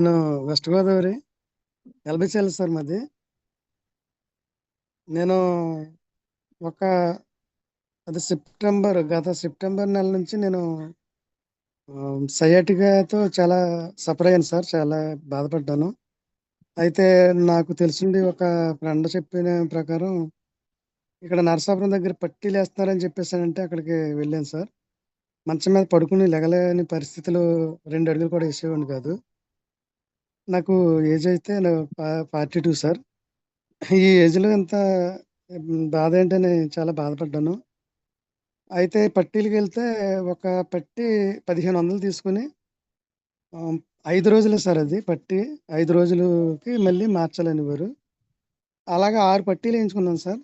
నేను west Godavari ఎల్బిసిఎల్ sir మాది. నేను ఒక అది సెప్టెంబర్ గత సెప్టెంబర్ నెల నుంచి నేను సయాటికాతో చాలా సఫర్ అయ్యాను సార్ చాలా బాధపడ్డాను. అయితే నాకు తెలిసింది ఒక ఫ్రెండ్ చెప్పిన ప్రకారం ఇక్కడ నరసాపురం దగ్గర పట్టీలు వేస్తున్నారని చెప్పేసానంటే అక్కడికి వెళ్ళాను సార్. మంచం మీద పడుకుని లెగలేని పరిస్థితులు రెండు అడుగులు కూడా వేసేవాడిని కాదు. నాకు ఏజ్ అయితే ఫార్టీ టూ సార్ ఈ ఏజ్లో ఎంత బాధ ఏంటని చాలా బాధపడ్డాను. అయితే పట్టీలకి వెళ్తే ఒక పట్టి పదిహేను వందలు తీసుకుని ఐదు రోజులే సార్ అది పట్టి. ఐదు రోజులకి మళ్ళీ మార్చాలనేవారు అలాగే ఆరు పట్టీలు వేయించుకున్నాను సార్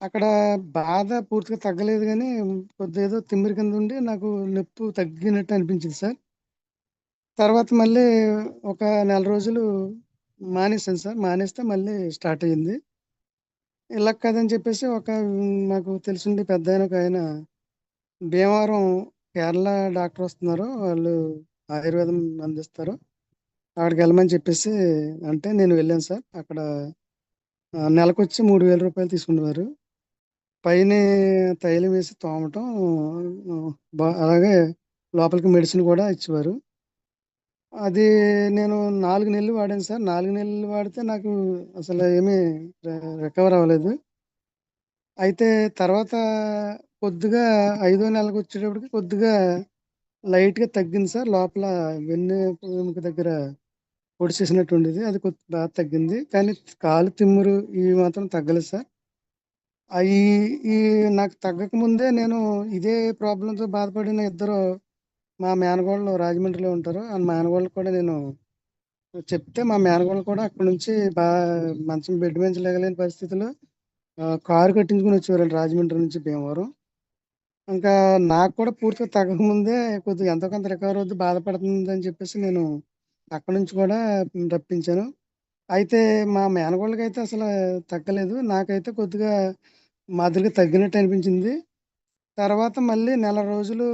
అక్కడ బాధ పూర్తిగా తగ్గలేదు కానీ కొద్ది ఏదో తిమ్మిరి కింద ఉండి నాకు నొప్పి తగ్గినట్టు అనిపించింది సార్ తర్వాత మళ్ళీ ఒక నెల రోజులు మానేసాను సార్. మానేస్తే మళ్ళీ స్టార్ట్ అయ్యింది. ఇలా కదని చెప్పేసి ఒక మాకు తెలిసింది పెద్ద ఆయన ఒక ఆయన భీమవరం కేరళ డాక్టర్ వస్తున్నారు. వాళ్ళు ఆయుర్వేదం అందిస్తారు. అక్కడికి వెళ్ళమని చెప్పేసి అంటే నేను వెళ్ళాను సార్. అక్కడ నెలకొచ్చి మూడు వేల రూపాయలు తీసుకునేవారు. పైన తైలం వేసి తోమటం అలాగే లోపలికి మెడిసిన్ కూడా ఇచ్చేవారు. అది నేను నాలుగు నెలలు వాడాను సార్. నాలుగు నెలలు వాడితే నాకు అసలు ఏమీ రికవర్ అవ్వలేదు. అయితే తర్వాత కొద్దిగా ఐదో నెలకు వచ్చేటప్పటికి కొద్దిగా లైట్గా తగ్గింది సార్. లోపల వెన్నెముక దగ్గర పొడిచేసినట్టు ఉండేది. అది కొద్ది బాగా తగ్గింది. కానీ కాలు తిమ్మురు ఇవి మాత్రం తగ్గలేదు సార్. అవి ఈ నాకు తగ్గక ముందే నేను ఇదే ప్రాబ్లంతో బాధపడిన ఇద్దరు మా మేనగోళ్ళు రాజమండ్రిలో ఉంటారు. ఆ మేనగోళ్ళు కూడా నేను చెప్తే మా మేనగోళ్ళు కూడా అక్కడ నుంచి బాగా మంచం బెడ్ మంచి లేగలేని పరిస్థితిలో కారు కట్టించుకుని వచ్చేవారండి రాజమండ్రి నుంచి భీమవరం. ఇంకా నాకు కూడా పూర్తిగా తగ్గకముందే కొద్దిగా ఎంతో కొంత రికవర్ అవుద్ది బాధపడుతుంది అని చెప్పేసి నేను అక్కడి నుంచి కూడా రప్పించాను. అయితే మా మేనగోళ్ళకి అయితే అసలు తగ్గలేదు. నాకైతే కొద్దిగా మాదిరిగా తగ్గినట్టు అనిపించింది. తర్వాత మళ్ళీ నెల రోజులు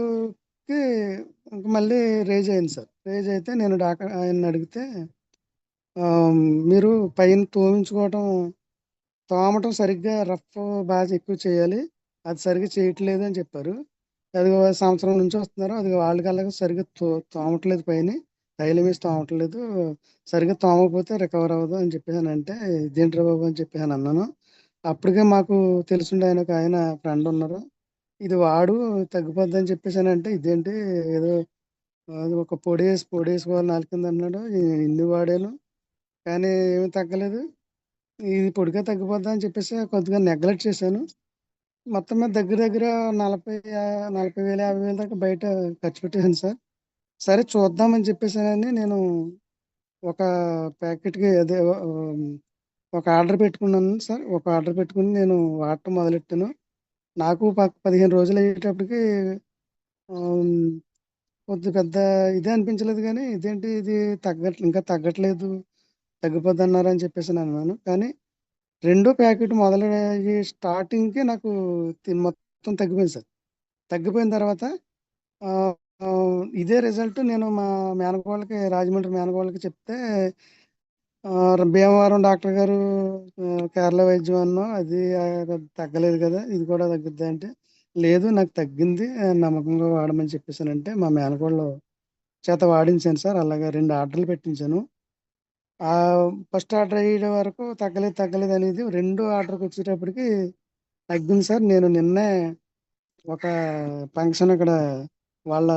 మళ్ళీ రేజ్ అయింది సార్. రేజ్ అయితే నేను డాక్టర్ ఆయన అడిగితే మీరు పైన తోమించుకోవటం తోమటం సరిగ్గా రఫ్ బాగా ఎక్కువ చేయాలి అది సరిగ్గా చేయట్లేదు అని చెప్పారు. అది సంవత్సరం నుంచి వస్తున్నారు అది వాళ్ళకి సరిగ్గా తో తోమట్లేదు పైన తైలం వేసి తోమట్లేదు సరిగ్గా తోమకపోతే రికవర్ అవ్వదు అని చెప్పేసాను అంటే ఇదేంటి బాబు అని చెప్పేసాను అన్నాను అప్పటికే మాకు తెలిసిండే ఆయన ఒక ఆయన ఫ్రెండ్ ఉన్నారు. ఇది వాడు తగ్గిపోద్దని చెప్పేసానంటే ఇదేంటి ఏదో ఒక పొడి వేసి పొడి వేసుకోవాలి నాలుగు కింద అన్నాడు ఇన్ని వాడాను కానీ ఏమి తగ్గలేదు. ఇది పొడిగా తగ్గిపోద్దా అని చెప్పేసి కొద్దిగా నెగ్లెక్ట్ చేశాను. మొత్తం మీద దగ్గర దగ్గర నలభై నలభై వేలు యాభై వేల దాకా బయట ఖర్చు పెట్టాను సార్. సరే చూద్దామని చెప్పేసానని నేను ఒక ప్యాకెట్కి అదే ఒక ఆర్డర్ పెట్టుకున్నాను సార్. ఒక ఆర్డర్ పెట్టుకుని నేను వాడటం మొదలెట్టాను. నాకు పదిహేను రోజులు అయ్యేటప్పటికి కొద్ది పెద్ద ఇదే అనిపించలేదు కానీ ఇదేంటి ఇది తగ్గట్ ఇంకా తగ్గట్లేదు తగ్గిపోద్ది అన్నారు అని చెప్పేసి అన్నాను. కానీ రెండో ప్యాకెట్ మొదలయ్యి స్టార్టింగ్కి నాకు మొత్తం తగ్గిపోయింది సార్. తగ్గిపోయిన తర్వాత ఇదే రిజల్ట్ నేను మా మేనగోళ్ళకి రాజమండ్రి మేనగోళ్ళకి చెప్తే భీమవరం డాక్టర్ గారు కేరళ వైద్యం అన్నాం. అది తగ్గలేదు కదా ఇది కూడా తగ్గుద్ది అంటే లేదు నాకు తగ్గింది నమ్మకంగా వాడమని చెప్పేసానంటే మా మేనకోళ్ళు చేత వాడించాను సార్. అలాగే రెండు ఆర్డర్లు పెట్టించాను. ఫస్ట్ ఆర్డర్ అయ్యే వరకు తగ్గలేదు తగ్గలేదు అనేది రెండు ఆర్డర్కి వచ్చేటప్పటికి తగ్గింది సార్. నేను నిన్నే ఒక ఫంక్షన్ అక్కడ వాళ్ళ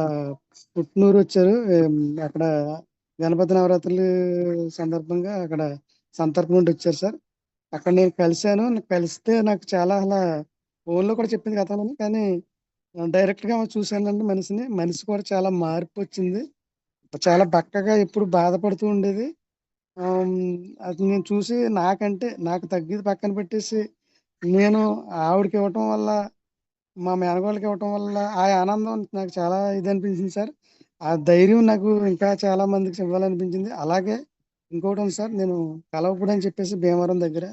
పుట్నూరు వచ్చారు. అక్కడ గణపతి నవరాత్రులు సందర్భంగా అక్కడ సంతర్పణ నుండి వచ్చారు సార్. అక్కడ నేను కలిశాను. కలిస్తే నాకు చాలా అలా ఫోన్లో కూడా చెప్పింది కథలని కానీ డైరెక్ట్గా చూశానండి మనిషిని మనిషి కూడా చాలా మార్పు వచ్చింది. చాలా బక్కగా ఎప్పుడు బాధపడుతూ ఉండేది. అది నేను చూసి నాకంటే నాకు తగ్గేది పక్కన పెట్టేసి నేను ఆవిడకి ఇవ్వటం వల్ల మా మేనగోళ్ళకి ఇవ్వటం వల్ల ఆ ఆనందం నాకు చాలా ఇది అనిపించింది సార్. ఆ ధైర్యం నాకు ఇంకా చాలా మందికి ఇవ్వాలనిపించింది అలాగే ఇంకోటి ఉంది సార్ నేను కలవపుడు అని చెప్పేసి భీమవరం దగ్గర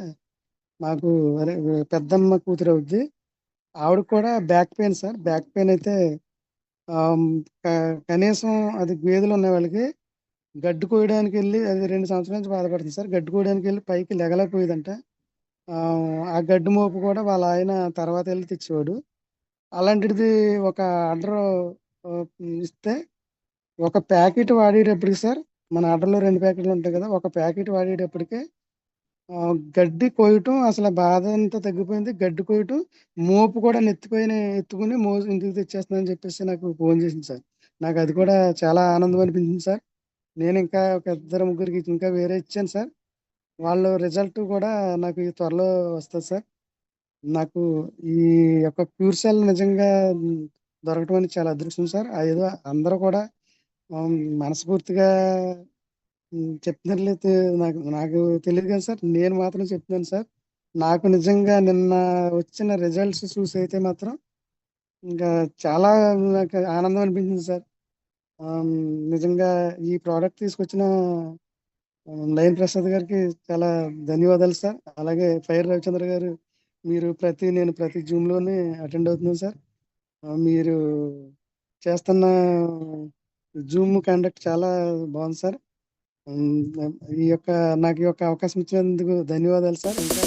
మాకు అదే పెద్దమ్మ కూతురు అవుద్ది ఆవిడ కూడా back pain sir back pain అయితే కనీసం అది గేదెలు ఉన్న వాళ్ళకి గడ్డి కోయడానికెళ్ళి అది 2 సంవత్సరాల నుంచి బాధపడుతుంది సార్. గడ్డి కోయడానికెళ్ళి పైకి లెగలేకపోయేదంట. ఆహ్, ఆ గడ్డి మోపు కూడా వాళ్ళ ఆయన తర్వాత వెళ్ళి తెచ్చేవాడు. అలాంటిది ఒక ఆర్డర్ ఆహ్, ఇస్తే ఒక ప్యాకెట్ వాడేటప్పటికి సార్ మన ఆర్డర్‌లో రెండు ప్యాకెట్లు ఉంటాయి కదా! ఒక ప్యాకెట్ వాడేటప్పటికే గడ్డి కోయటం అసలు బాధ అంతా తగ్గిపోయింది. గడ్డి కోయటం, మోపు కూడా నెత్తిపోయిన ఎత్తుకొని మో ఇంటికి తెచ్చేస్తుందని చెప్పేసి నాకు ఫోన్ చేసింది సార్. నాకు అది కూడా చాలా ఆనందం అనిపించింది సార్. నేను ఇంకా ఒక ఇద్దరు, ముగ్గురికి ఇంకా వేరే ఇచ్చాను సార్. వాళ్ళు రిజల్ట్ కూడా నాకు ఈ త్వరలో వస్తుంది సార్. నాకు ఈ యొక్క ప్యూర్ సెల్ నిజంగా దొరకటం అనేది చాలా అదృష్టం సార్. ఏదో అందరూ కూడా మనస్ఫూర్తిగా హ్మ్, నాకు నాకు తెలియదు కదా సార్. నేను మాత్రం చెప్తున్నాను సార్. నాకు నిజంగా నిన్న వచ్చిన రిజల్ట్స్ చూసి అయితే మాత్రం ఇంకా చాలా నాకు ఆనందం అనిపించింది సార్. నిజంగా ఈ ప్రోడక్ట్ తీసుకొచ్చిన లయన్ ప్రసాద్ గారికి చాలా ధన్యవాదాలు సార్. అలాగే ఫైర్ రవిచంద్ర గారు మీరు ప్రతి నేను ప్రతి జూమ్లోనే అటెండ్ అవుతున్నాను సార్. మీరు చేస్తున్న జూమ్ కండక్ట్ చాలా బాగుంది సార్. ఈ యొక్క నాకు ఈ యొక్క అవకాశం ఇచ్చినందుకు ధన్యవాదాలు సార్. ఇంకా